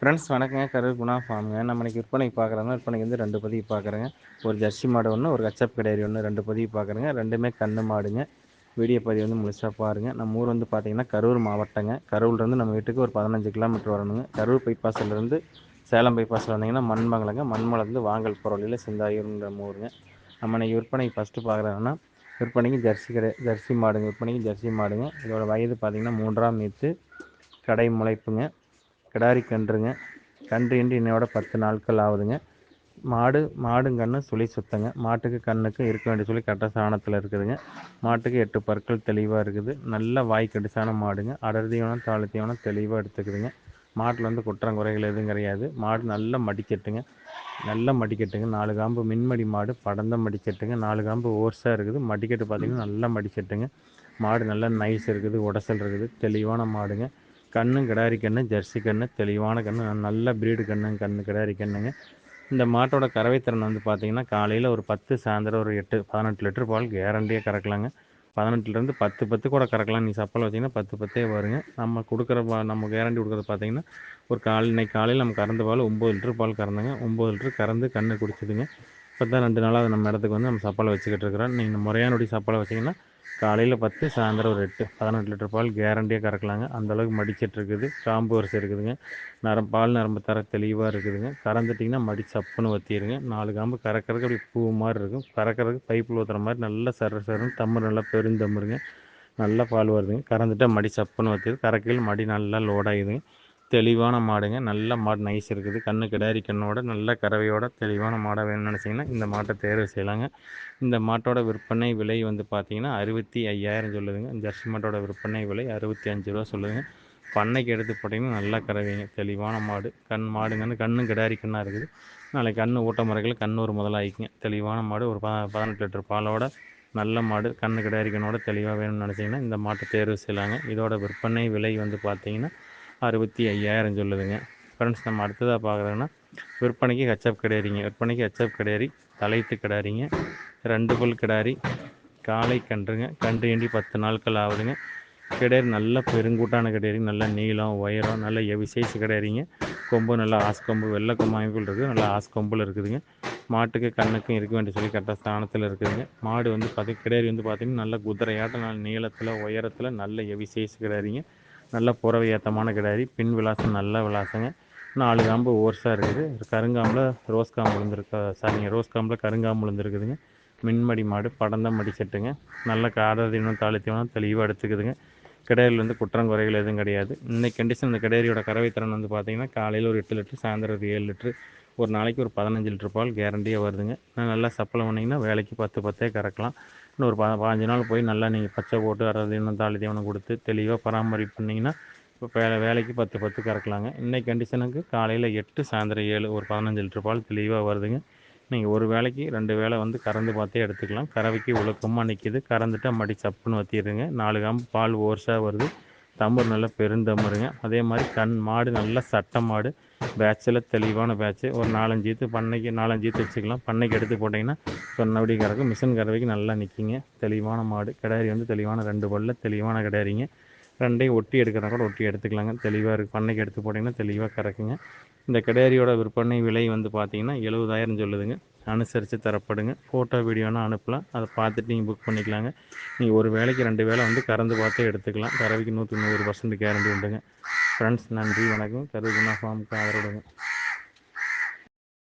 Friends வணக்கங்க. கரூர் குணா ஃபார்முங்க நம்ம இன்றைக்கி விற்பனைக்கு பார்க்குறாங்க விற்பனைக்கு வந்து ரெண்டு பதிவு பார்க்குறேங்க. ஒரு ஜெர்சி மாடு ஒன்று ஒரு கச்சப் கிடையாது ஒன்று ரெண்டு பதிவு பார்க்குறேங்க. ரெண்டுமே கண்ணு மாடுங்க. வீடியோ பதிவு வந்து முழுசாக பாருங்கள் நம்ம ஊர் வந்து பார்த்திங்கன்னா கரூர் மாவட்டங்க. கரூர்லேருந்து நம்ம வீட்டுக்கு ஒரு பதினஞ்சு கிலோமீட்டர் வரணுங்க. கரூர் பைபாஸ்லேருந்து சேலம் பைபாஸில் வந்தீங்கன்னா மண்மங்கலங்க. மண்மலருந்து வாங்கல் போகிற வழியில் சிந்தாயூர்ன்ற ஊருங்க. நம்ம இன்னைக்கு விற்பனைக்கு ஃபஸ்ட்டு பார்க்குறாங்கன்னா விற்பனைக்கு ஜெர்சி கடை ஜெர்சி மாடுங்க. விற்பனைக்கு ஜெர்சி மாடுங்க. இதோட வயது பார்த்திங்கன்னா மூன்றாம் மீத்து கடை முளைப்புங்க. கிடாரி கன்றுங்க. கன்று இன்றி இன்னையோட பத்து நாட்கள் ஆகுதுங்க. மாடு மாடுங்கன்னு சுழி சுத்தங்க. மாட்டுக்கு கண்ணுக்கு இருக்க வேண்டிய சொல்லி கட்ட சாணத்தில் இருக்குதுங்க. மாட்டுக்கு எட்டு பற்கள் தெளிவாக இருக்குது. நல்ல வாய் மாடுங்க. அடர் தீவனம் தீவனம் தெளிவாக எடுத்துக்குதுங்க. மாட்டில் வந்து குற்றம் குறைகள் எதுவும் கிடையாது. மாடு நல்ல மடிக்கட்டுங்க. நல்ல மடிக்கட்டுங்க. நாலு காம்பு மின்மடி மாடு படந்த மடிக்கட்டுங்க. நாலு காம்பு ஓர்ஸாக இருக்குது. மடிக்கட்டு பார்த்திங்கன்னா நல்ல மடிக்கட்டுங்க. மாடு நல்ல நைஸ் இருக்குது உடசல் இருக்குது தெளிவான மாடுங்க. கண்ணும் கிடாரி கண்ணு ஜெர்சி கண்ணு தெளிவான கண்ணு நல்ல பிரீடு கண்ணு கண்ணு கிடாரி கண்ணுங்க. இந்த மாட்டோட கறவைத்திறன் வந்து பார்த்திங்கன்னா காலையில் ஒரு பத்து சாயந்தரம் ஒரு எட்டு பதினெட்டு லிட்டர் பால் கேரண்டியாக கறக்கலாங்க. பதினெட்டுலேருந்து பத்து பத்து கூட கறக்கலாம். நீ சப்பல் வச்சிங்கன்னா பத்து பத்தே வருங்க. நம்ம கொடுக்குற பா நம்ம கேரண்டி கொடுக்குறது பார்த்தீங்கன்னா ஒரு கால் இன்னைக்கு காலையில் நம்ம கறந்த பால் ஒம்பது லிட்டர் பால் கறந்துங்க. ஒம்பது லிட்டர் கறந்து கண்ணு குடிச்சிதுங்க. இப்போ தான் ரெண்டு நாளாக நம்ம இடத்துக்கு வந்து நம்ம சாப்பாடு வச்சுக்கிட்டு இருக்கிறோம். நீங்கள் முறையானபடி சாப்பாடு வச்சிங்கன்னா காலையில் பத்து சாயந்தரம் ஒரு எட்டு பதினெட்டு லிட்டர் பால் கேரண்டியாக கறக்கலாங்க. அந்தளவுக்கு மடிச்சிட்டு இருக்குது. காம்பு வரிசை இருக்குதுங்க. நரம் பால் நரம்பு தர தெளிவாக இருக்குதுங்க. கறந்துட்டிங்கன்னா மடி சப்புன்னு வத்திடுங்க நாலு காம்பு கறக்கிறதுக்கு அப்படி பூ மாதிரி இருக்கும். கறக்கிறதுக்கு பைப்பில் ஊற்றுற மாதிரி நல்லா சர சரன்னு தம்மு நல்லா பெருந்தம்முருங்க. நல்லா பால் வருதுங்க. கறந்துட்டா மடி சப்புன்னு வத்திடுது கறக்கையில் மடி நல்லா லோடாகுதுங்க தெளிவான மாடுங்க. நல்ல மாடு நைஸ் இருக்குது. கண்ணு கிடாரி கண்ணோட நல்ல கறவையோட தெளிவான மாடை வேணும்னு நினச்சிங்கன்னா இந்த மாட்டை தேர்வு செய்யலாங்க. இந்த மாட்டோட விற்பனை விலை வந்து பார்த்தீங்கன்னா அறுபத்தி ஐயாயிரம் சொல்லுதுங்க. ஜெர்சி மாட்டோட விற்பனை விலை அறுபத்தி அஞ்சு ரூபா சொல்லுதுங்க. பண்ணைக்கு எடுத்து போட்டிங்கன்னா நல்லா கறவைங்க. தெளிவான மாடு. கண் மாடுங்கன்னு கண்ணும் கிடாரி கண்ணாக இருக்குது. நாளைக்கு கண் ஊட்ட முறைகள் கண் ஒரு முதலாகிக்குங்க தெளிவான மாடு. ஒரு ப பதினெட்டு லிட்டர் பாலோட நல்ல மாடு. கண்ணு கிடாரி கண்ணோட தெளிவாக வேணும்னு நினச்சிங்கன்னா இந்த மாட்டை தேர்வு செய்யலாங்க. இதோட விற்பனை விலை வந்து பார்த்தீங்கன்னா அறுபத்தி ஐயாயிரம் சொல்லுதுங்க. ஃப்ரெண்ட்ஸ் நம்ம அடுத்ததாக பார்க்குறோன்னா விற்பனைக்கு ஹெச்அப் கிடையாதுங்க. விற்பனைக்கு ஹெச்அப் கிடையாறி தலைத்து கிடாரிங்க ரெண்டு புல் கிடாரி காலை கன்றுங்க. கன்று ஏண்டி பத்து நாட்கள் ஆகுதுங்க. கிடாரி நல்ல பெருங்கூட்டான கிடாரி நல்ல நீளம் உயரம் நல்ல எவி சைஸ் கொம்பு நல்லா ஆஸ்கொம்பு வெள்ளை கொம்பு அமைப்பில் இருக்குது. நல்லா ஆஸ்கொம்பில் இருக்குதுங்க. மாட்டுக்கு கண்ணுக்கும் இருக்க வேண்டிய சொல்லி கரெக்டாக ஸ்தானத்தில் இருக்குதுங்க. மாடு வந்து பார்த்தி கிடாரி வந்து பார்த்திங்கன்னா நல்ல குதிரையாட்டம் நல்ல நீளத்தில் உயரத்தில் நல்ல எவி சைஸ் நல்ல புறவை ஏற்றமான கிடாரி பின் விலாசம் நல்ல விலாசங்க. நாலு காம்பு ஓர்ஸாக இருக்குது. கருங்காம்பில் ரோஸ் காம்பு விழுந்துருக்கா சாரிங்க ரோஸ் காம்பில் கருங்காம்பு விழுந்துருக்குதுங்க. மின்மடி மாடு படந்த மடி செட்டுங்க. நல்ல காரதீனம் தீவனம் தெளிவாக எடுத்துக்குதுங்க. கிடாரியில் வந்து குற்றம் குறைகள் எதுவும் கிடையாது. இன்னைக்கு கண்டிஷன் இந்த கிடாரியோட கறவைத்திறன் வந்து பார்த்திங்கன்னா காலையில் ஒரு எட்டு லிட்டரு சாயந்தரம் ஒரு ஏழு லிட்ரு ஒரு நாளைக்கு ஒரு பதினஞ்சு லிட்டர் பால் கேரண்டியாக வருதுங்க. நல்லா சப்ளை பண்ணிங்கன்னா வேலைக்கு பத்து பத்தே கறக்கலாம். இன்னும் ஒரு ப பாஞ்சு நாள் போய் நல்லா நீங்கள் பச்சை போட்டு அரை தீவனம் தாளி தீவனம் கொடுத்து தெளிவாக பராமரிப்பு பண்ணிங்கன்னா இப்போ வேலை வேலைக்கு பத்து பத்து கறக்கலாங்க. இன்னைக்கு கண்டிஷனுக்கு காலையில் எட்டு சாயந்தரம் ஏழு ஒரு பதினஞ்சு லிட்டர் பால் தெளிவாக வருதுங்க. நீங்கள் ஒரு வேலைக்கு ரெண்டு வேலை வந்து கறந்து பார்த்தே எடுத்துக்கலாம். கறவைக்கு ஒழுக்கமாக நிற்கிது கறந்துட்டு மடி சப்புன்னு வத்திடுங்க நாலு காம்பு பால் ஓர்ஸாக வருது. தம்பூர் நல்லா பெருந்தம்பருங்க அதே மாதிரி கண் மாடு நல்ல சட்டை மாடு. பேட்சில் தெளிவான பேட்ச் ஒரு நாலஞ்சு ஈத்து பண்ணைக்கு நாலஞ்சு ஈத்து வச்சுக்கலாம். பண்ணைக்கு எடுத்து போட்டிங்கன்னா சொன்னபடி கறக்கும். மிஷின் கறவைக்கு நல்லா நிற்கிங்க தெளிவான மாடு. கிடாரி வந்து தெளிவான ரெண்டு பல்ல தெளிவான கிடாரிங்க. ரெண்டையும் ஒட்டி எடுக்கிறனா கூட ஒட்டி எடுத்துக்கலாங்க. தெளிவாக இருக்குது பண்ணைக்கு எடுத்து போட்டிங்கன்னா தெளிவாக கறக்குங்க. இந்த கிடாரியோட விற்பனை விலை வந்து பார்த்தீங்கன்னா எழுபதாயிரம் சொல்லுதுங்க. அனுசரித்து தரப்படுங்க. ஃபோட்டோ வீடியோனா அனுப்பலாம். அதை பார்த்துட்டு நீங்கள் புக் பண்ணிக்கலாங்க. நீங்கள் ஒரு வேலைக்கு ரெண்டு வேலை வந்து கறந்து பார்த்தே எடுத்துக்கலாம். கறவைக்கு நூற்றி நூறு பர்சன்ட் கேரண்டி உண்டுங்க. ஃப்ரெண்ட்ஸ் நன்றி வணக்கம். கருகுணா ஃபார்முக்கு ஆதரவுடுங்க.